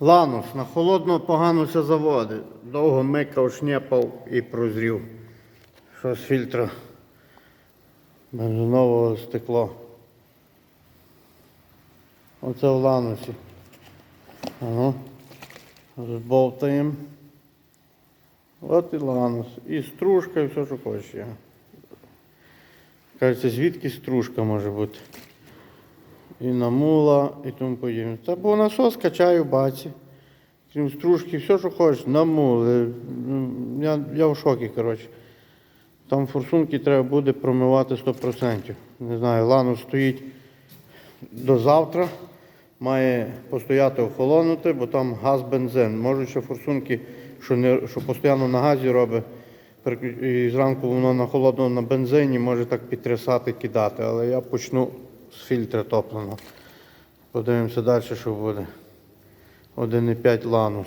Ланус на холодно погано все заводить. Довго микав, шнепав і прозрів. Що з фільтра бензинового стекло. Оце в ланусі. Ага. Збовтаємо. От і ланус. І стружка, і все, що хочеш. Кажеться, звідки стружка може бути? І намула, і тому подібне. Та бо насос качаю баці. Крім стружки, все, що хочеш, намули. Ну, Я, я в шокі, коротше. Там форсунки треба буде промивати 100%. Не знаю, ланус стоїть до завтра. Має постояти охолонути, бо там газ, бензин. Можуть ще форсунки, що, не, що постійно на газі робить, і зранку воно на холодно на бензині може так підтрясати, кидати. Але я почну з фільтра топленого. Подивимося далі, що буде. 1,5 ланус.